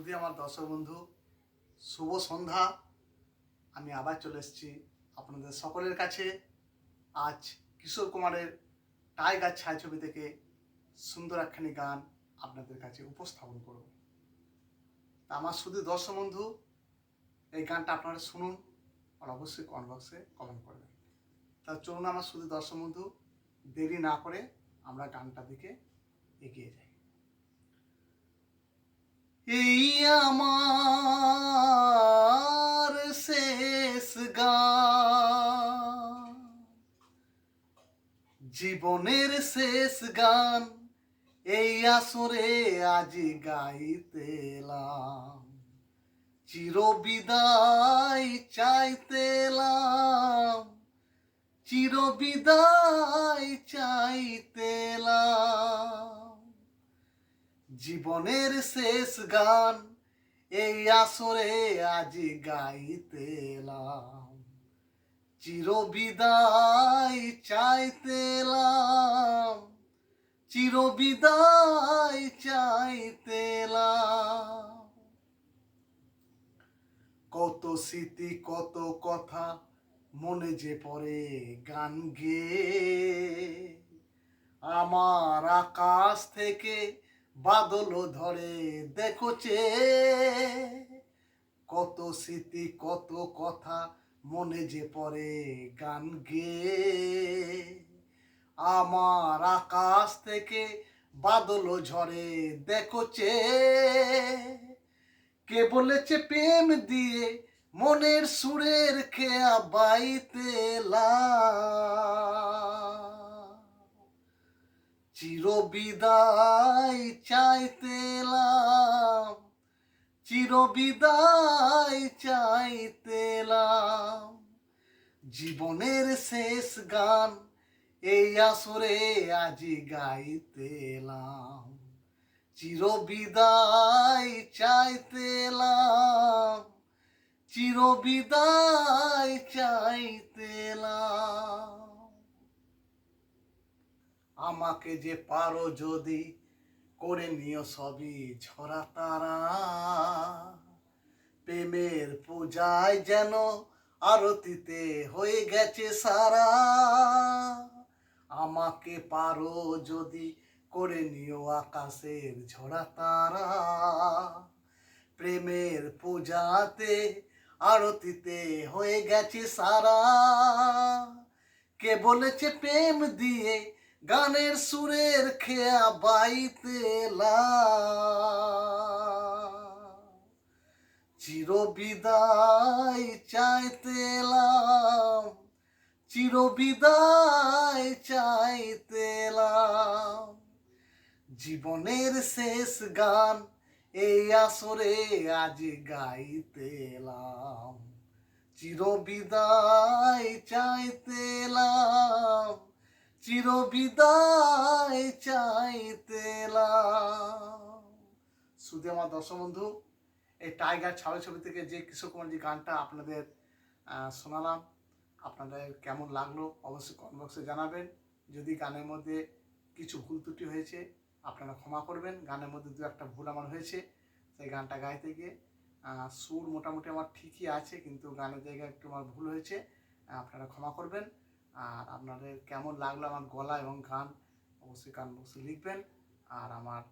শুধু আমার দর্শক বন্ধু, শুভ সন্ধ্যা। আমি আবার চলে এসেছি আপনাদের সকলের কাছে। আজ কিশোর কুমারের টাইগার ছায়াছবি থেকে সুন্দর একখানি গান আপনাদের কাছে উপস্থাপন করব। তা আমার শুধু দর্শক বন্ধু, এই গানটা আপনারা শুনুন আর অবশ্যই কমেন্ট বক্সে কমেন্ট করবেন। তা চলুন আমার শুধু দর্শক বন্ধু, দেরি না করে আমরা গানটার দিকে এগিয়ে যাই। এই আমার শেষ গান জীবনের শেষ গান এই আসরে আজ গাইতেলাম চির বিদায় চাইতেলাম চির বিদায় চাইতেলাম জীবনের শেষ গান, এই আসরে আজ গাইতেলাম চির বিদায় চাইতেলাম চির বিদায় চাইতেলাম কত স্মৃতি, কত কথা মনে যে পড়ে গান গে আমার আকাশ থেকে বাদল ধরে দেখোছে কত স্মৃতি, কত কথা মনে যে পড়ে গান গে। আমার আকাশ থেকে বাদল ঝরে দেখোছে কে বলেছে প্রেম দিয়ে মনের সুরের খেয়া বাইতে চির বিদায় চাইতেলাম চির বিদায় চাইতেলাম। জীবনের শেষ গান এই আসরে আজি গাইতেলাম চির বিদায় চাইতেলাম চির বিদায় চাইতেলাম। আমাকে যে পারো যদি করে নিও সবই ঝরা তারা। প্রেমের পূজায় যেন আরতিতে হয়ে গেছে সারা। আমাকে পারো যদি করে নিও আকাশের ঝরা তারা। প্রেমের পূজাতে আরতিতে হয়ে গেছে সারা। কে বলেছে প্রেম দিয়ে গানের সুরের খেয়া বাইতে চির বিদায় চাইতেলাম চির বিদায় চাইতেলাম জীবনের শেষ গান এই আসরে আজ গাইতেলাম চির বিদায় চাইতেলাম চির বিদায় চাইতেলাম শুধু আমার দর্শক বন্ধু, এই টাইগার ছাড়ো ছবি থেকে যে কিশোর কুমার গানটা আপনাদের শোনালাম, আপনাদের কেমন লাগল অবশ্যই কমেন্ট জানাবেন। যদি গানের মধ্যে কিছু ভুল ত্রুটি হয়েছে, আপনারা ক্ষমা করবেন। গানের মধ্যে দু একটা ভুল আমার হয়েছে, সেই গানটা গাইতে গিয়ে সুর মোটামুটি আমার ঠিকই আছে, কিন্তু গানের জায়গায় একটু আমার ভুল হয়েছে, আপনারা ক্ষমা করবেন। আর আপনাদের কেমন লাগল আমার গলা এবং গান অবশ্যই গান বক্সে লিখবেন। আর আমার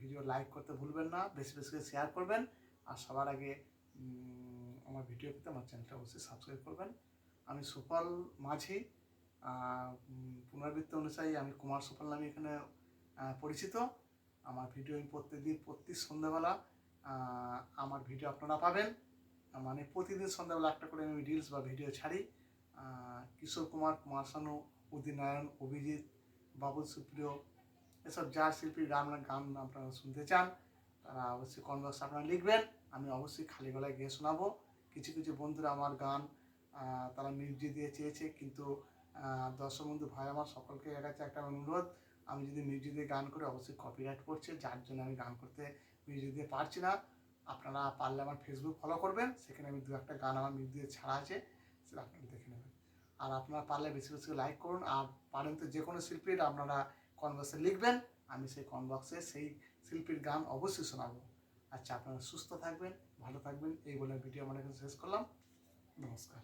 ভিডিও লাইক করতে ভুলবেন না, বেশি বেশি করে শেয়ার করবেন। আর সবার আগে আমার ভিডিও পেতে আমার চ্যানেলটা অবশ্যই সাবস্ক্রাইব করবেন। আমি সুপাল মাঝি পুনরাবৃত্তি অনুযায়ী আমি কুমার সুপাল নামে এখানে পরিচিত। আমার ভিডিও আমি প্রত্যেকদিন প্রতি সন্ধ্যাবেলা আমার ভিডিও আপনারা পাবেন। মানে প্রতিদিন সন্ধ্যাবেলা একটা করে আমি রিলস বা ভিডিও ছাড়ি। কিশোর কুমার কুমার শানু উদিত নারায়ণ অভিজিৎ, বাবুল সুপ্রিয়, এসব যা শিল্পীর গান গান আপনারা শুনতে চান, তারা অবশ্যই কনভার্স আপনারা লিখবেন। আমি অবশ্যই খালি গলায় গিয়ে শোনাবো। কিছু কিছু বন্ধুরা আমার গান তারা মিউজিক দিয়ে চেয়েছে, কিন্তু দর্শক বন্ধু ভাই আমার সকলকে এর কাছে একটা অনুরোধ। আমি যদি মিউজিক দিয়ে গান করি, অবশ্যই কপিরাইট পড়ছে, যার জন্য আমি গান করতে মিউজিক দিয়ে পারছি না। আপনারা পারলে আমার ফেসবুক ফলো করবেন, সেখানে আমি দু একটা গান আমার মিউজিক দিয়ে ছাড়া আছে। সেটা আপনারা দেখে নেবেন। আর আপনারা পারলে বেশি বেশি লাইক করুন, আর পারেন তো যে কোনো শিল্পীর আপনারা কনভার্সে লিখবেন, আমি সেই কনবক্সে সেই শিল্পীর গান অবশ্যই শোনাবো। আচ্ছা আপনারা সুস্থ থাকবেন, ভালো থাকবেন, এই বলে ভিডিও আমার এখানে শেষ করলাম। নমস্কার।